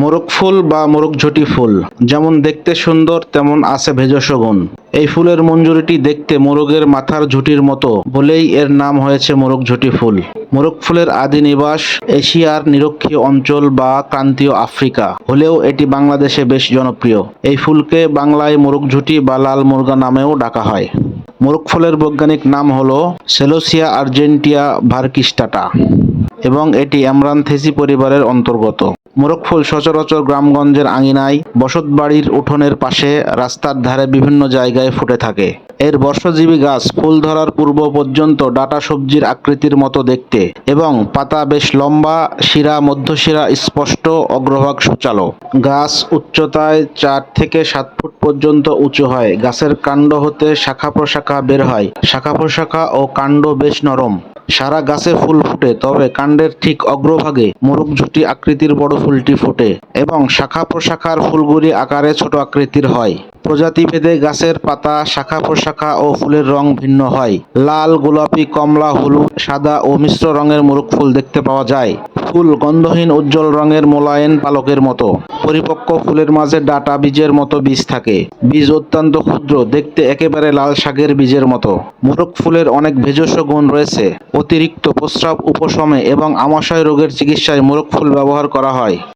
মোরগ ফুল বা মোরগঝটি ফুল, যেমন দেখতে সুন্দর, তেমন আছে ভেষজ গুণ। এই ফুলের মঞ্জুরিটি দেখতে মোরগের মাথার ঝুঁটির মতো, বলেই এর নাম হয়েছে মোরগঝটি ফুল। মোরগ ফুলের আদি নিবাস এশিয়ার নিরক্ষীয় অঞ্চল বা ক্রান্তীয় আফ্রিকা, হলেও এটি বাংলাদেশে বেশ জনপ্রিয়। এই ফুলকে বাংলায় মোরগঝুটি বা লাল মুরগা নামেও ডাকা হয়। মোরগ ফুলের বৈজ্ঞানিক নাম হল সেলোসিয়া আর্জেন্টিয়া ভার্কিস্টাটা, এবং এটি অ্যামরান্থেসি পরিবারের অন্তর্গত। মোরগ ফুল সচরাচর গ্রামগঞ্জের আঙিনায় বসতবাড়ির উঠোনের পাশে রাস্তার ধারে বিভিন্ন জায়গায় ফুটে থাকে। এর বর্ষজীবী গাছ ফুল ধরার পূর্ব পর্যন্ত ডাটা সবজির আকৃতির মতো দেখতে এবং পাতা বেশ লম্বা, শিরা, মধ্যশিরা, স্পষ্ট, অগ্রভাগ সূচালো। গাছ উচ্চতায় চার থেকে সাত ফুট পর্যন্ত উঁচু হয়। গাছের কাণ্ড হতে শাখা প্রশাখা বের হয়। শাখা প্রশাখা ও কাণ্ড বেশ নরম। সারা গাছে ফুল ফুটে, তবে কাণ্ডের ঠিক অগ্রভাগে মোরগ ঝুটি আকৃতির বড় ফুলটি ফোটে এবং শাখা প্রশাখার ফুলগুলি আকারে ছোট আকৃতির হয়। প্রজাতিভেদে গাছের পাতা শাখা প্রশাখা ও ফুলের রং ভিন্ন হয়। লাল, গোলাপি, কমলা, হলুদ, সাদা ও মিশ্র রঙের মোরগ ফুল দেখতে পাওয়া যায়। ফুল গন্ধহীন উজ্জ্বল রঙের মোলায়েন পালকের মতো। পরিপক্ক ফুলের মাঝে ডাটা বীজের মতো বীজ থাকে। বীজ অত্যন্ত ক্ষুদ্র, দেখতে একেবারে লাল শাকের বীজের মতো। মোরগ ফুলের অনেক ভেজস্ব গুণ রয়েছে। অতিরিক্ত প্রস্রাব উপশমে এবং আমাশয় রোগের চিকিৎসায় মোরগ ফুল ব্যবহার করা হয়।